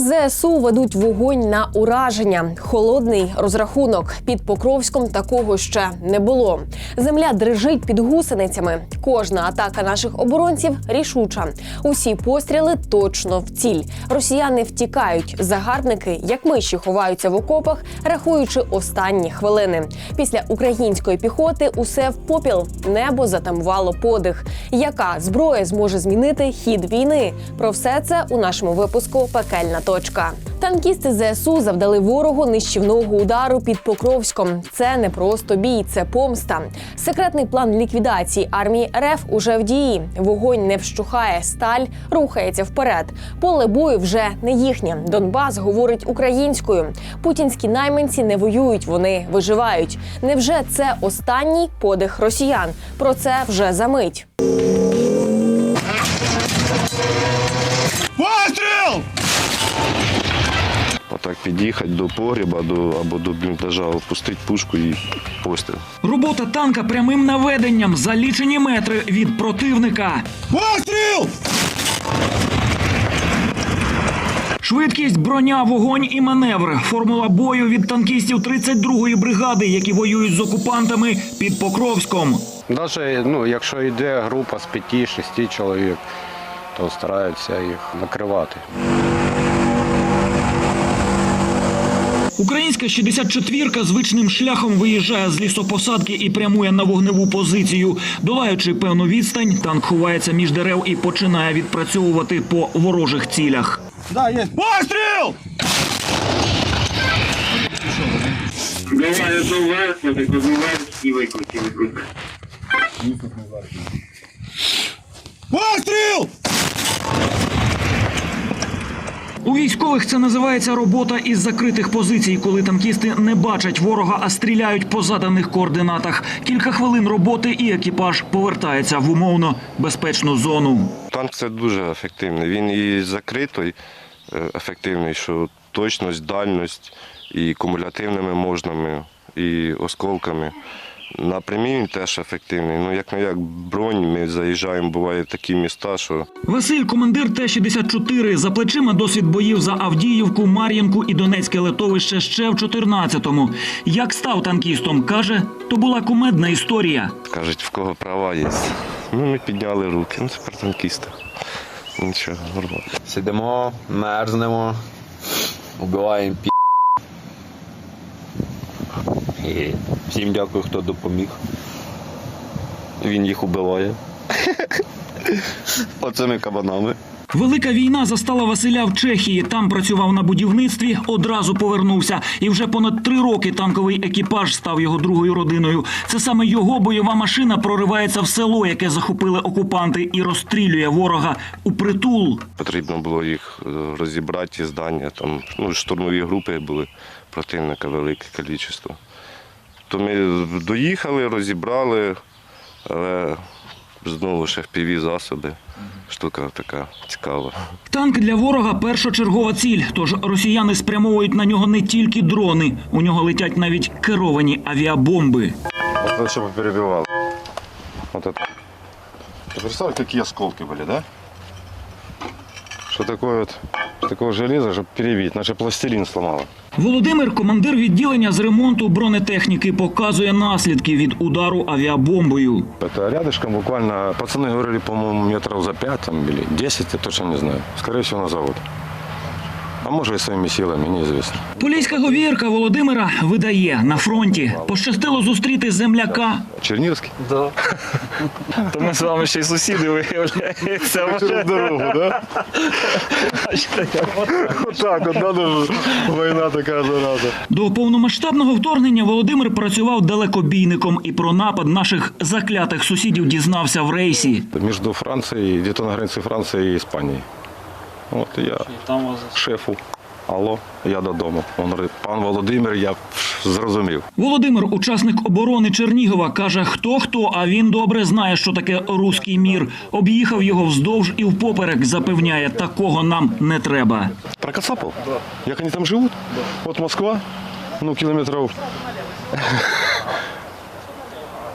ЗСУ ведуть вогонь на ураження. Холодний розрахунок під Покровськом такого ще не було. Земля дрижить під гусеницями. Кожна атака наших оборонців рішуча. Усі постріли точно в ціль. Росіяни втікають. Загарбники, як миші, ховаються в окопах, рахуючи останні хвилини. Після української піхоти усе в попіл. Небо затамувало подих. Яка зброя зможе змінити хід війни? Про все це у нашому випуску Пекельна точка. Танкісти ЗСУ завдали ворогу нищівного удару під Покровськом. Це не просто бій, це помста. Секретний план ліквідації армії РФ уже в дії. Вогонь не вщухає, сталь рухається вперед. Поле бою вже не їхнє. Донбас говорить українською. Путінські найманці не воюють, вони виживають. Невже це останній подих росіян? Про це вже за мить. Постріл! Отак під'їхати до погріба до, або до бліндажа, опустити пушку і постріл. Робота танка прямим наведенням за лічені метри від противника. Постріл! Швидкість, броня, вогонь і маневр. Формула бою від танкістів 32-ї бригади, які воюють з окупантами під Покровськом. Навіть ну, якщо йде група з 5-6 чоловік, то стараються їх накривати. Українська 64-ка звичним шляхом виїжджає з лісопосадки і прямує на вогневу позицію. Долаючи певну відстань, танк ховається між дерев і починає відпрацьовувати по ворожих цілях. Да, є. Постріл! Постріл! У військових це називається робота із закритих позицій, коли танкісти не бачать ворога, а стріляють по заданих координатах. Кілька хвилин роботи і екіпаж повертається в умовно безпечну зону. Танк це дуже ефективний. Він і закритий, е, ефективний, що точність, дальність і кумулятивними можнами, і осколками. На прямій він теж ефективний. Ну, як не як бронь, ми заїжджаємо, буває в такі міста, що Василь, командир Т-64, за плечима досвід боїв за Авдіївку, Мар'їнку і Донецьке литовище ще в 14-му. Як став танкістом, каже, то була кумедна історія. кажуть, в кого права є. Ну, ми підняли руки, ну тепер танкісти. Нічого, нормально. Сидимо, мерзнемо, вбиваємо пі. Всім дякую, хто допоміг. Він їх убиває. Оцими кабанами. Велика війна застала Василя в Чехії. Там працював на будівництві, одразу повернувся. І вже понад три роки танковий екіпаж став його другою родиною. Це саме його бойова машина проривається в село, яке захопили окупанти, і розстрілює ворога у притул. Потрібно було їх е, розібрати, ті здання. Там ну, штурмові групи були противника велике кількість. То ми доїхали, розібрали, але знову ж FPV засоби. Штука така цікава. Танк для ворога першочергова ціль. Тож росіяни спрямовують на нього не тільки дрони, у нього летять навіть керовані авіабомби. Вот это чтобы перебивал. Вот это. Ты представь, какие осколки были, да? Что такое вот такого железа, чтобы перебить? Наше пластилин сломало. Володимир, командир відділення з ремонту бронетехніки, показує наслідки від удару авіабомбою. Это рядышком буквально, пацаны говорили, по-моему, метров за 5 там, или 10, я точно не знаю. Скорее всего, на завод. А может и своими силами, неизвестно. Поліська говірка Володимира видає на фронті. Пощастило зустріти земляка. Чернирский? То ми з вами ще й сусіди виявляється. Через дорогу, да? Вот так вот, надо же, война такая зараза. До повномасштабного вторгнення Володимир працював далекобійником і про напад наших заклятих сусідів дізнався в рейсі. Между Францией, где-то на границе Франции и Испании. Вот я Там вас шефу. Алло, я додому. Він говорить, пан Володимир, я зрозумів. Володимир, учасник оборони Чернігова, каже, хто хто, а він добре знає, що таке руський мір. Об'їхав його вздовж і впоперек. Запевняє, такого нам не треба. Про Кацапов? Як вони там живуть? От Москва, ну кілометрів.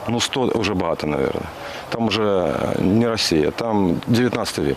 Ну, 100 вже багато, мабуть. Там вже не Росія, там 19 век.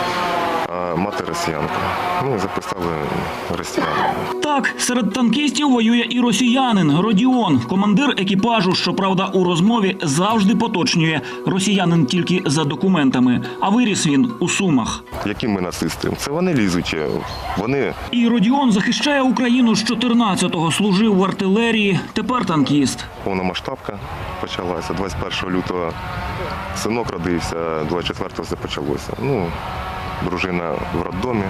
росіянка. Ну записали росіянами. Так, серед танкістів воює і росіянин Родіон, командир екіпажу. Щоправда, у розмові завжди поточнює росіянин тільки за документами. А виріс він у сумах. Які ми нацисти? Це вони лізуть. Вони І Родіон захищає Україну з 14-го, служив в артилерії. Тепер танкіст. повномасштабка почалася. 21 лютого синок родився, 24-го все почалося. Ну, дружина в роддомі,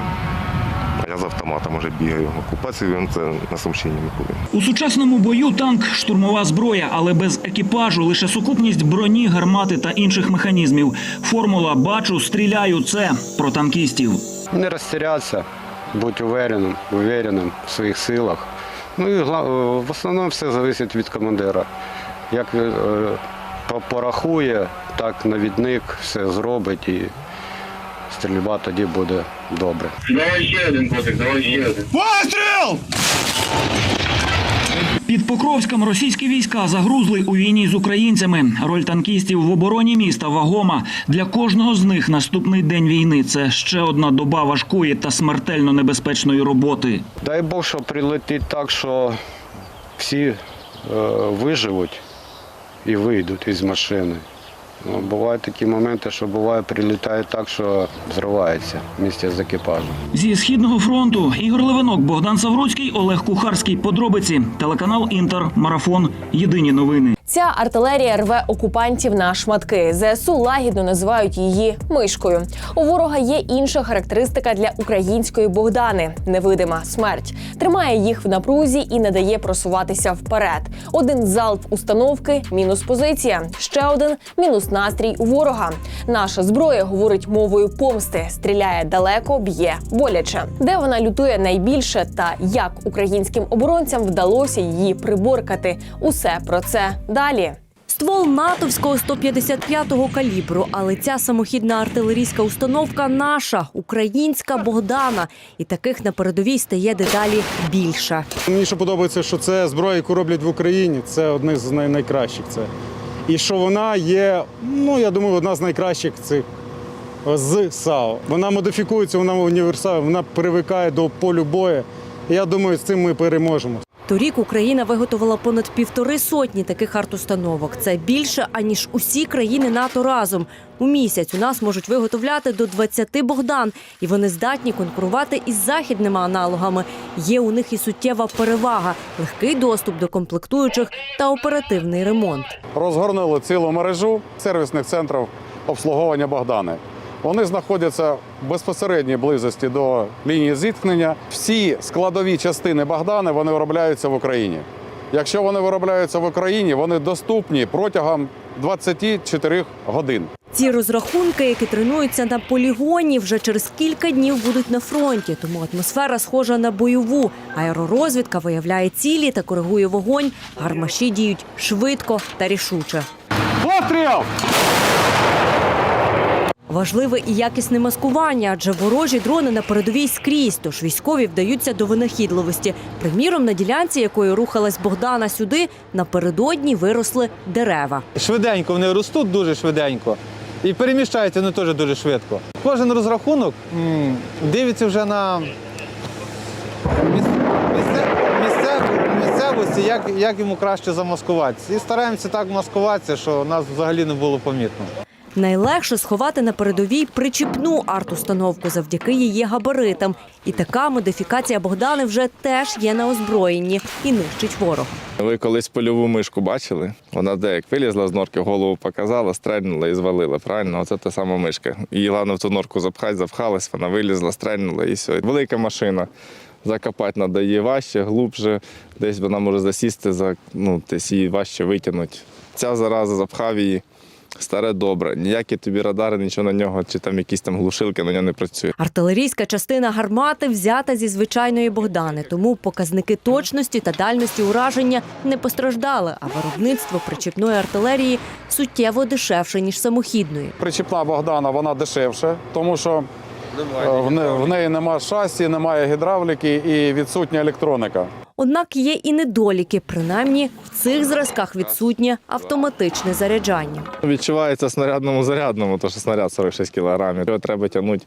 а я з автоматом вже бігаю. Окупацію він це на Сумщині були. У сучасному бою танк штурмова зброя, але без екіпажу, лише сукупність броні, гармати та інших механізмів. Формула бачу, стріляю. Це про танкістів. Не розтірятися, бути увереним, увереним в своїх силах. Ну і в основному все залежить від командира. Як він е, порахує, так навідник все зробить і стрільба тоді буде добре. Давай ще один котик, давай ще один. Постріл! Під Покровськом російські війська загрузли у війні з українцями. Роль танкістів в обороні міста вагома. Для кожного з них наступний день війни це ще одна доба важкої та смертельно небезпечної роботи. Дай Бог, що прилетить так, що всі е, виживуть і вийдуть із машини. Ну, бувають такі моменти, що буває прилітає так, що зривається місце з екіпажем. Зі східного фронту Ігор Левинок, Богдан Савруцький, Олег Кухарський. Подробиці телеканал Інтер. Марафон. Єдині новини. Ця артилерія рве окупантів на шматки. ЗСУ лагідно називають її мишкою. У ворога є інша характеристика для української Богдани невидима смерть. Тримає їх в напрузі і не дає просуватися вперед. Один залп установки мінус позиція. Ще один мінус настрій у ворога. Наша зброя говорить мовою помсти, стріляє далеко, б'є боляче. Де вона лютує найбільше, та як українським оборонцям вдалося її приборкати. Усе про це далі. Ствол натовського 155-го калібру, але ця самохідна артилерійська установка наша, українська Богдана. І таких на передовій стає дедалі більше. Мені що подобається, що це зброя, яку роблять в Україні. Це одне з найкращих. Це. І що вона є, ну я думаю, одна з найкращих цих з САО. Вона модифікується, вона універсальна, вона привикає до полю бою. Я думаю, з цим ми переможемо. Торік Україна виготовила понад півтори сотні таких артустановок. Це більше аніж усі країни НАТО разом. У місяць у нас можуть виготовляти до 20 Богдан, і вони здатні конкурувати із західними аналогами. Є у них і суттєва перевага, легкий доступ до комплектуючих та оперативний ремонт. Розгорнули цілу мережу сервісних центрів обслуговування Богдани. Вони знаходяться в безпосередній близості до лінії зіткнення. Всі складові частини Богдани вони виробляються в Україні. Якщо вони виробляються в Україні, вони доступні протягом 24 годин. Ці розрахунки, які тренуються на полігоні, вже через кілька днів будуть на фронті. Тому атмосфера схожа на бойову. Аеророзвідка виявляє цілі та коригує вогонь. Гармаші діють швидко та рішуче. Постріл! Важливе і якісне маскування, адже ворожі дрони на передовій скрізь, тож військові вдаються до винахідливості. Приміром, на ділянці, якою рухалась Богдана сюди, напередодні виросли дерева. Швиденько вони ростуть дуже швиденько і переміщаються вони теж дуже швидко. Кожен розрахунок дивиться вже на міс- місце- місцев- місцевості, як, як йому краще замаскуватися. І стараємося так маскуватися, що нас взагалі не було помітно. Найлегше сховати на передовій причіпну арт-установку завдяки її габаритам. І така модифікація Богдани вже теж є на озброєнні і нищить ворога. Ви колись польову мишку бачили? Вона де як вилізла з норки, голову показала, стрельнула і звалила. Правильно? Оце та сама мишка. Її головне в ту норку запхати, запхалась, вона вилізла, стрельнула і все. Велика машина. Закопати її важче, глубже. Десь вона може засісти, за, ну, десь її важче витягнути. Ця зараза запхав її. Старе добре. Ніякі тобі радари, нічого на нього, чи там якісь там глушилки на нього не працює. Артилерійська частина гармати взята зі звичайної Богдани, тому показники точності та дальності ураження не постраждали, а виробництво причіпної артилерії суттєво дешевше ніж самохідної. Причіпна Богдана вона дешевша, тому що е, в неї немає шасі, немає гідравліки і відсутня електроніка. Однак є і недоліки, принаймні в цих зразках відсутнє автоматичне заряджання. Відчувається снарядному зарядному, то що снаряд 46 кілограмів. Його треба тягнути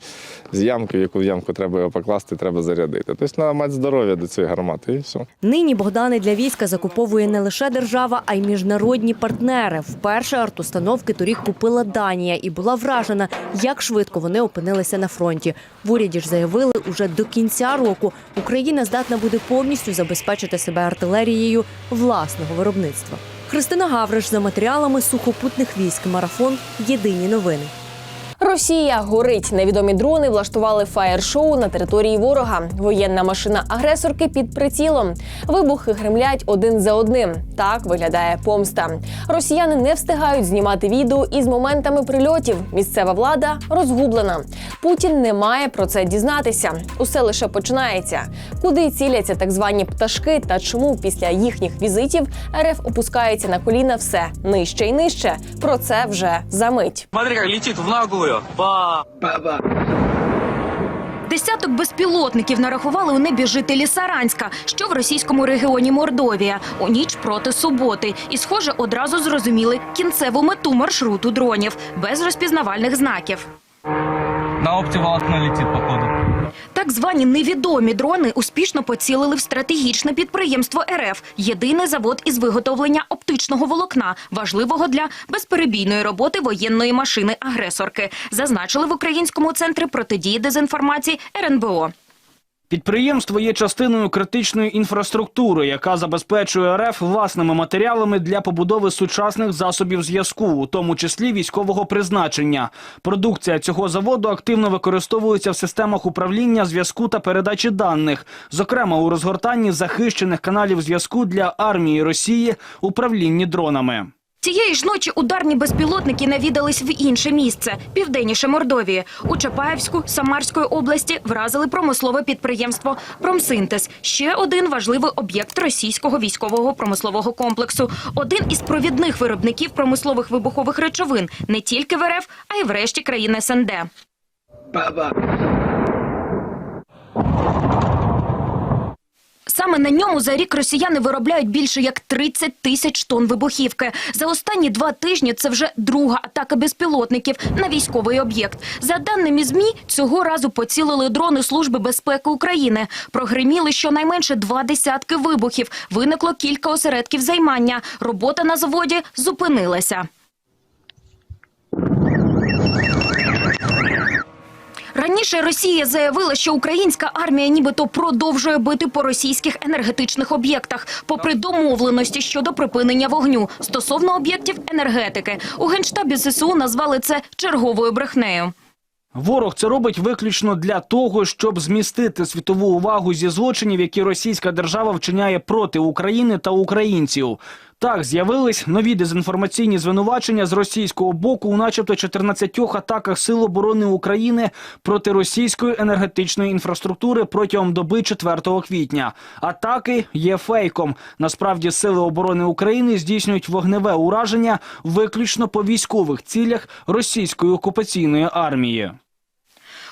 з ямки, в яку ямку треба його покласти, треба зарядити. Тобто треба мати здоров'я до цієї гармати і все. Нині Богдани для війська закуповує не лише держава, а й міжнародні партнери. Вперше артустановки торік купила Данія і була вражена, як швидко вони опинилися на фронті. В уряді ж заявили, уже до кінця року Україна здатна буде повністю забезпечити себе артилерією власного виробництва. Христина Гавриш за матеріалами сухопутних військ. Марафон. Єдині новини. Росія горить. Невідомі дрони влаштували фаєр-шоу на території ворога. Воєнна машина агресорки під прицілом. Вибухи гремлять один за одним. Так виглядає помста. Росіяни не встигають знімати відео із моментами прильотів. Місцева влада розгублена. Путін не має про це дізнатися. Усе лише починається. Куди ціляться так звані пташки та чому після їхніх візитів РФ опускається на коліна все нижче і нижче. Про це вже за мить. Смотри, як летить в наглую. Ба! Десяток безпілотників нарахували у небі жителі Саранська, що в російському регіоні Мордовія, у ніч проти суботи. І, схоже, одразу зрозуміли кінцеву мету маршруту дронів без розпізнавальних знаків. На оптиволокно летить, походу. Так звані невідомі дрони успішно поцілили в стратегічне підприємство РФ – єдиний завод із виготовлення оптичного волокна, важливого для безперебійної роботи воєнної машини агресорки. Зазначили в українському центрі протидії дезінформації РНБО. Підприємство є частиною критичної інфраструктури, яка забезпечує РФ власними матеріалами для побудови сучасних засобів зв'язку, у тому числі військового призначення. Продукція цього заводу активно використовується в системах управління зв'язку та передачі даних, зокрема у розгортанні захищених каналів зв'язку для армії Росії, управлінні дронами. Цієї ж ночі ударні безпілотники навідались в інше місце – південніше Мордовії. У Чапаєвську Самарської області вразили промислове підприємство «Промсинтез» – ще один важливий об'єкт російського військового промислового комплексу. Один із провідних виробників промислових вибухових речовин не тільки в РФ, а й в решті країн СНД. Саме на ньому за рік росіяни виробляють більше як 30 тисяч тонн вибухівки. За останні два тижні це вже друга атака безпілотників на військовий об'єкт. За даними ЗМІ, цього разу поцілили дрони Служби безпеки України. Прогреміли щонайменше два десятки вибухів. Виникло кілька осередків займання. Робота на заводі зупинилася. Раніше Росія заявила, що українська армія нібито продовжує бити по російських енергетичних об'єктах, попри домовленості щодо припинення вогню стосовно об'єктів енергетики. У генштабі ЗСУ назвали це черговою брехнею. Ворог це робить виключно для того, щоб змістити світову увагу зі злочинів, які російська держава вчиняє проти України та українців. Так, з'явились нові дезінформаційні звинувачення з російського боку у начебто 14 атаках Сил оборони України проти російської енергетичної інфраструктури протягом доби 4 квітня. Атаки є фейком. Насправді сили оборони України здійснюють вогневе ураження виключно по військових цілях російської окупаційної армії.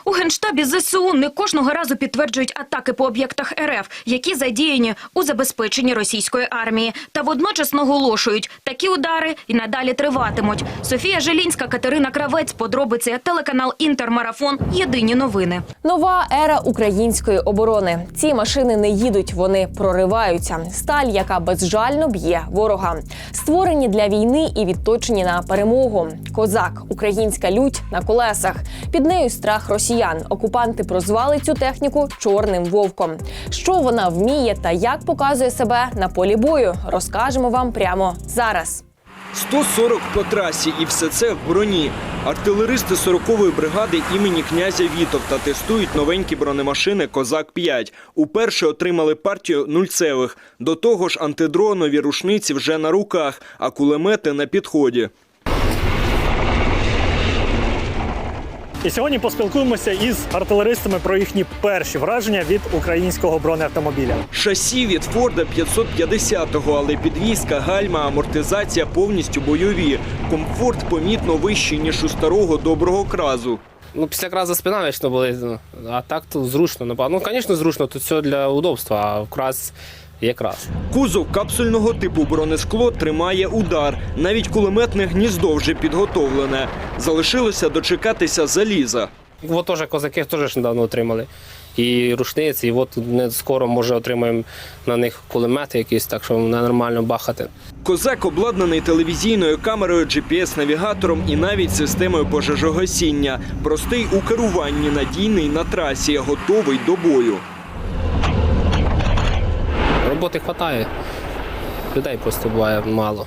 У генштабі ЗСУ не кожного разу підтверджують атаки по об'єктах РФ, які задіяні у забезпеченні російської армії, та водночас наголошують, такі удари і надалі триватимуть. Софія Желінська, Катерина Кравець, подробиці, телеканал Інтермарафон. Єдині новини. Нова ера української оборони. Ці машини не їдуть, вони прориваються. Сталь, яка безжально б'є ворога. Створені для війни і відточені на перемогу. Козак, українська лють на колесах. Під нею страх росіян. Окупанти прозвали цю техніку чорним вовком. Що вона вміє та як показує себе на полі бою, розкажемо вам прямо зараз. 140 по трасі і все це в броні. Артилеристи 40-ї бригади імені князя Вітовта тестують новенькі бронемашини Козак-5. Уперше отримали партію нульцевих. До того ж, антидронові рушниці вже на руках, а кулемети на підході. І сьогодні поспілкуємося із артилеристами про їхні перші враження від українського бронеавтомобіля. Шасі від Форда 550-го, але підвізка, гальма, амортизація повністю бойові. Комфорт помітно вищий, ніж у старого доброго кразу. Ну, після краза спина вічно болить, ну, а так то зручно. Ну, ну, звісно, зручно, тут все для удобства, а вкраз Якраз. Кузов капсульного типу бронескло тримає удар. Навіть кулеметне гніздо вже підготовлене. Залишилося дочекатися заліза. От теж козаки теж недавно отримали. І рушниці, і от не скоро може отримаємо на них кулемети якісь, так що нормально бахати. Козак обладнаний телевізійною камерою, GPS-навігатором і навіть системою пожежогасіння. Простий у керуванні, надійний на трасі, готовий до бою. Роботи вистачає. Людей просто буває мало.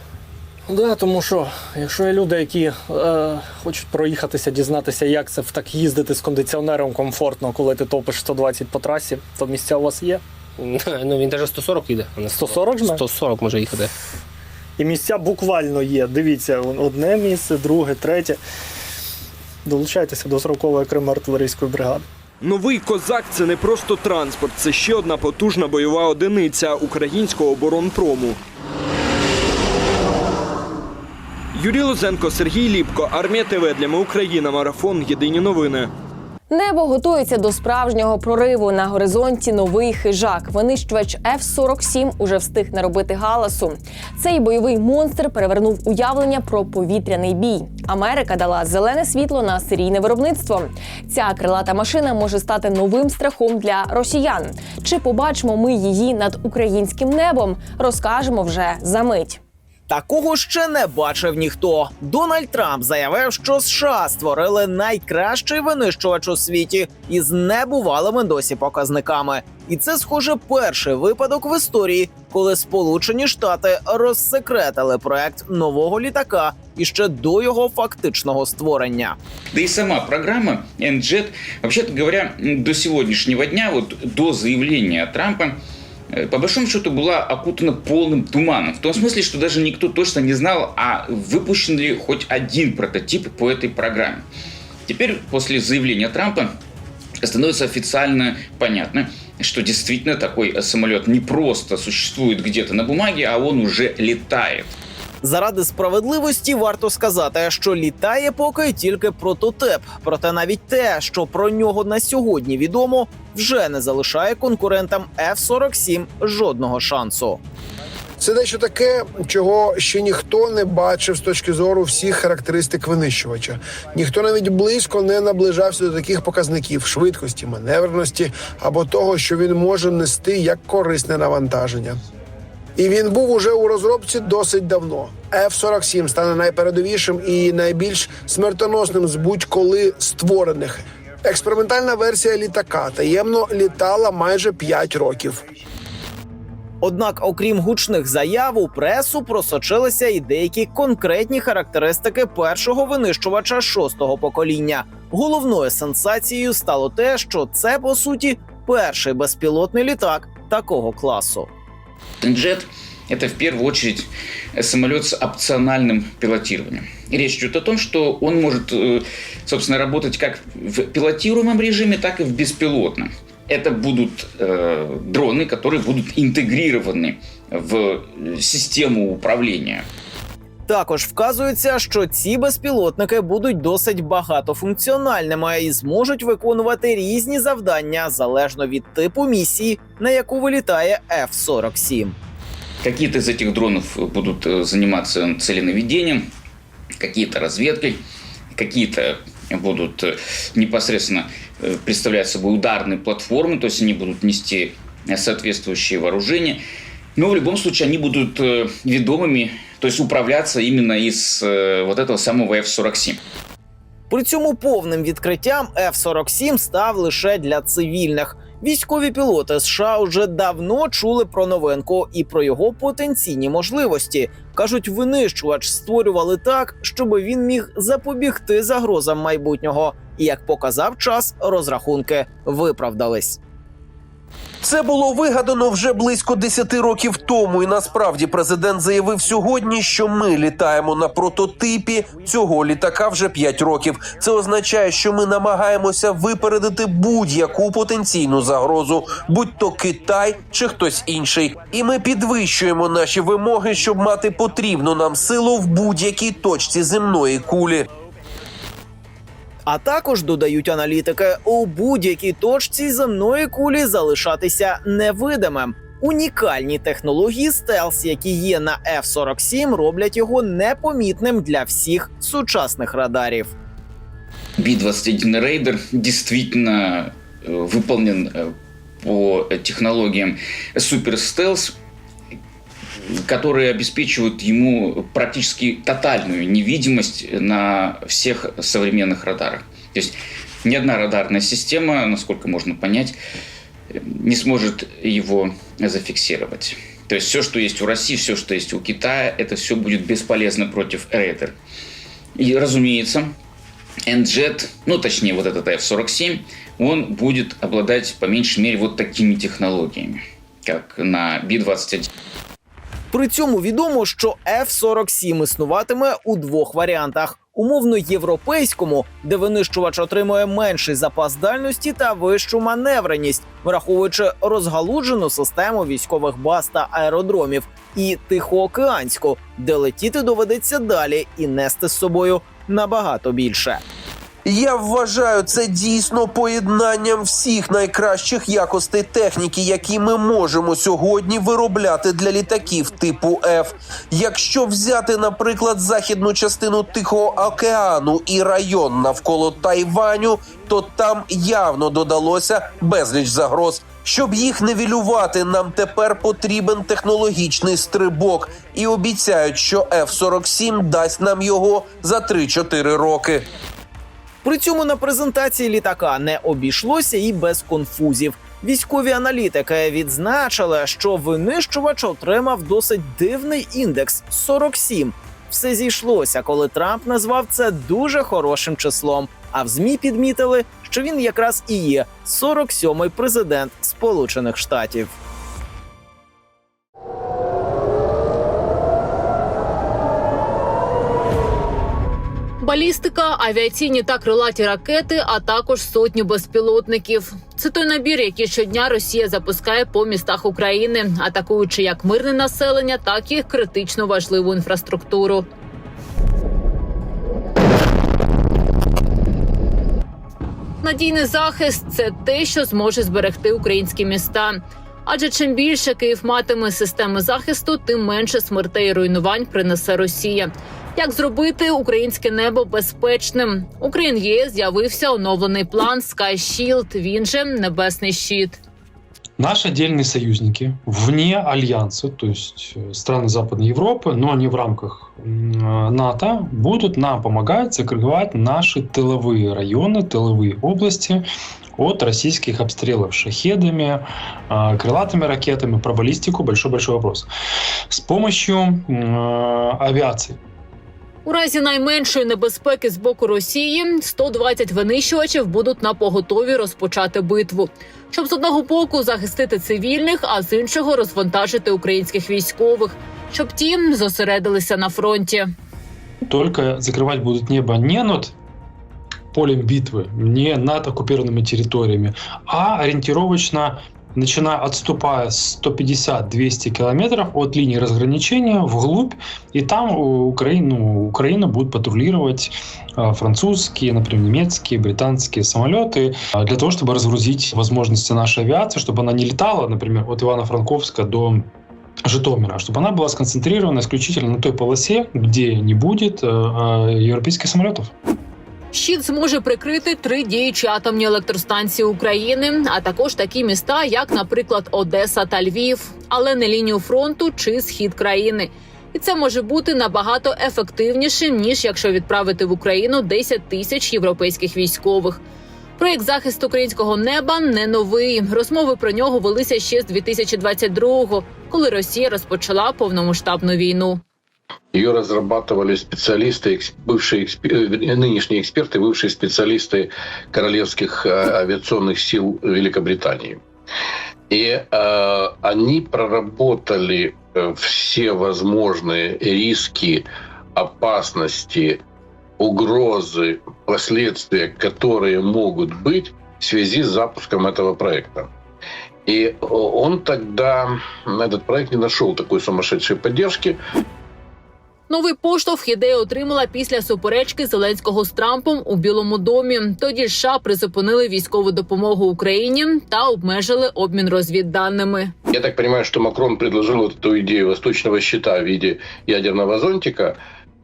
Да, тому що якщо є люди, які е, хочуть проїхатися, дізнатися, як це так їздити з кондиціонером комфортно, коли ти топиш 120 по трасі, то місця у вас є. Ну він навіть 140 їде. а не 140 жме? 140 може їхати. І місця буквально є. Дивіться, одне місце, друге, третє. Долучайтеся до 40-ї окремої артилерійської бригади. Новий козак це не просто транспорт, це ще одна потужна бойова одиниця українського оборонпрому. Юрій Лозенко, Сергій Ліпко, Армія ТВ для Ми Україна. Марафон. Єдині новини. Небо готується до справжнього прориву. На горизонті новий хижак. Винищувач F-47 уже встиг наробити галасу. Цей бойовий монстр перевернув уявлення про повітряний бій. Америка дала зелене світло на серійне виробництво. Ця крилата машина може стати новим страхом для росіян. Чи побачимо ми її над українським небом? Розкажемо вже за мить. Такого ще не бачив ніхто. Дональд Трамп заявив, що США створили найкращий винищувач у світі із небувалими досі показниками. І це, схоже, перший випадок в історії, коли Сполучені Штати розсекретили проект нового літака іще до його фактичного створення. Да и сама программа NJET, вообще-то говоря, до сегодняшнего дня, вот до заявления Трампа, по большому счету была окутана полным туманом. В том смысле, что даже никто точно не знал, а выпущен ли хоть один прототип по этой программе. Теперь, после заявления Трампа, становится официально понятно, что действительно такой самолет не просто существует где-то на бумаге, а он уже летает. Заради справедливості варто сказати, що літає поки тільки прототип. Проте навіть те, що про нього на сьогодні відомо, вже не залишає конкурентам F-47 жодного шансу. Це дещо таке, чого ще ніхто не бачив з точки зору всіх характеристик винищувача. Ніхто навіть близько не наближався до таких показників швидкості, маневреності або того, що він може нести як корисне навантаження. І він був уже у розробці досить давно. F-47 стане найпередовішим і найбільш смертоносним з будь-коли створених. Експериментальна версія літака таємно літала майже 5 років. Однак, окрім гучних заяв, у пресу просочилися і деякі конкретні характеристики першого винищувача шостого покоління. Головною сенсацією стало те, що це по суті перший безпілотний літак такого класу. Джет – это в первую очередь самолет с опциональным пилотированием. И речь идет о том, что он может, э, собственно, работать как в пилотируемом режиме, так и в беспилотном. Это будут э, дроны, которые будут интегрированы в э, систему управления. Також вказується, що ці безпілотники будуть досить багатофункціональними і зможуть виконувати різні завдання залежно від типу місії, на яку вилітає F-47. Какие-то из этих дронов будут э, заниматься целенаведением, какие-то разведкой, какие-то будут э, непосредственно э, представлять собой ударные платформы, то есть они будут нести э, соответствующие вооружения. Но в любом случае они будут э, ведомыми, то есть управляться именно из э, вот этого самого F-47. При цьому повним відкриттям F-47 став лише для цивільних. Військові пілоти США вже давно чули про новинку і про його потенційні можливості. кажуть, винищувач створювали так, щоб він міг запобігти загрозам майбутнього. І як показав час, розрахунки виправдались. Це було вигадано вже близько 10 років тому, і насправді президент заявив сьогодні, що ми літаємо на прототипі цього літака вже 5 років. Це означає, що ми намагаємося випередити будь-яку потенційну загрозу, будь то Китай чи хтось інший. І ми підвищуємо наші вимоги, щоб мати потрібну нам силу в будь-якій точці земної кулі. А також додають аналітики у будь-якій точці земної кулі залишатися невидимим. Унікальні технології стелс, які є на F-47, роблять його непомітним для всіх сучасних радарів. Би-21 Рейдер действительно э, выполнен э, по технологиям Super Stealth, Которые обеспечивают ему практически тотальную невидимость на всех современных радарах. То есть ни одна радарная система, насколько можно понять, не сможет его зафиксировать. То есть все, что есть у России, все, что есть у Китая, это все будет бесполезно против Рейдер. И, разумеется, NJET, ну точнее вот этот F-47, он будет обладать по меньшей мере вот такими технологиями, как на Би-21. При цьому відомо, що F-47 існуватиме у двох варіантах: умовно європейському, де винищувач отримує менший запас дальності та вищу маневреність, враховуючи розгалуджену систему військових баз та аеродромів, і тихоокеанську, де летіти доведеться далі і нести з собою набагато більше. Я вважаю це дійсно поєднанням всіх найкращих якостей техніки, які ми можемо сьогодні виробляти для літаків типу F. Якщо взяти, наприклад, західну частину Тихого океану і район навколо Тайваню, то там явно додалося безліч загроз. Щоб їх невілювати, нам тепер потрібен технологічний стрибок, і обіцяють, що F-47 дасть нам його за 3-4 роки. При цьому на презентації літака не обійшлося і без конфузів. Військові аналітики відзначили, що винищувач отримав досить дивний індекс 47. Все зійшлося, коли Трамп назвав це дуже хорошим числом. А в змі підмітили, що він якраз і є 47-й президент Сполучених Штатів. Балістика, авіаційні та крилаті ракети, а також сотні безпілотників. Це той набір, який щодня Росія запускає по містах України, атакуючи як мирне населення, так і критично важливу інфраструктуру. Надійний захист це те, що зможе зберегти українські міста. Адже чим більше Київ матиме системи захисту, тим менше смертей і руйнувань принесе Росія. Як зробити українське небо безпечним? Україн ЄС з'явився оновлений план Sky Shield, Він же небесний щит. Наши отдельные союзники вне альянса, то есть э, страны Западной Европы, но они в рамках м, э, НАТО, будут нам помогать закрывать наши тыловые районы, тыловые области от российских обстрелов шахедами, э, крылатыми ракетами. Про баллистику большой-большой вопрос. С помощью м, э, авиации. У разі найменшої небезпеки з боку Росії 120 винищувачів будуть на поготові розпочати битву, щоб з одного боку захистити цивільних, а з іншого розвантажити українських військових, щоб ті зосередилися на фронті. Только закрывать будут небо не над полем битвы, не над оккупированными территориями, а ориентировочно начиная отступая 150-200 километров от линии разграничения вглубь, и там у Украину, Украина будет патрулировать э, французские, например, немецкие, британские самолеты э, для того, чтобы разгрузить возможности нашей авиации, чтобы она не летала, например, от Ивано-Франковска до Житомира, чтобы она была сконцентрирована исключительно на той полосе, где не будет э, э, европейских самолетов. Щит зможе прикрити три діючі атомні електростанції України, а також такі міста, як, наприклад, Одеса та Львів, але не лінію фронту чи схід країни. І це може бути набагато ефективнішим ніж якщо відправити в Україну 10 тисяч європейських військових. Проєкт захисту українського неба не новий. Розмови про нього велися ще з 2022-го, коли Росія розпочала повномасштабну війну. Ее разрабатывали специалисты, бывшие э, нынешние эксперты, бывшие специалисты королевских э, авиационных сил Великобритании. И э, они проработали э, все возможные риски, опасности, угрозы, последствия, которые могут быть в связи с запуском этого проекта. И он тогда, этот проект не нашел такой сумасшедшей поддержки, Новий поштовх ідея отримала після суперечки Зеленського з Трампом у Білому домі. Тоді США призупинили військову допомогу Україні та обмежили обмін розвідданими. Я так понимаю, что Макрон предложил вот эту идею восточного щита в виде ядерного зонтика,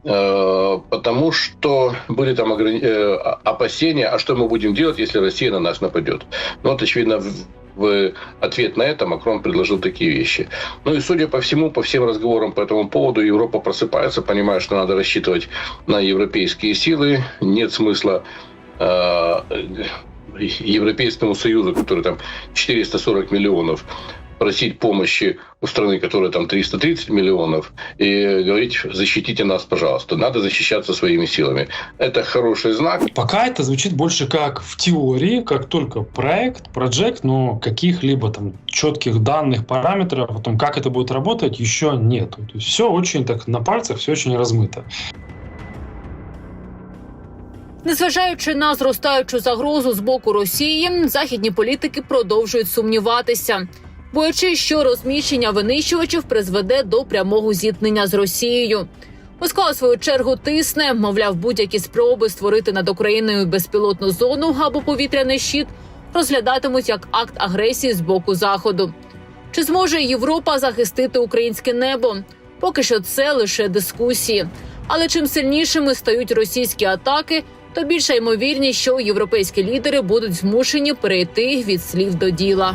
э, потому что были там ограни- э, опасения, а что мы будем делать, если Россия на нас нападет. Ну вот, очевидно, в, ответ на это Макрон предложил такие вещи. Ну и, судя по всему, по всем разговорам по этому поводу, Европа просыпается, понимает, что надо рассчитывать на европейские силы, нет смысла э, Европейскому Союзу, который там 440 миллионов, просить помощи у страны, которая там 330 миллионов, и говорить, защитите нас, пожалуйста. Надо защищаться своими силами. Это хороший знак. Пока это звучит больше как в теории, как только проект, проект, но каких-либо там четких данных, параметров о том, как это будет работать, еще нету. То есть все очень так на пальцах, все очень размыто. Незважаючи на зростаючу загрозу з боку Росії, західні політики продовжують сумніватися, боячись, що розміщення винищувачів призведе до прямого зіткнення з Росією. Москва у свою чергу тисне, мовляв, будь-які спроби створити над Україною безпілотну зону або повітряний щит розглядатимуть як акт агресії з боку заходу. Чи зможе Європа захистити українське небо? Поки що це лише дискусії. Але чим сильнішими стають російські атаки, то більша ймовірність, що європейські лідери будуть змушені перейти від слів до діла.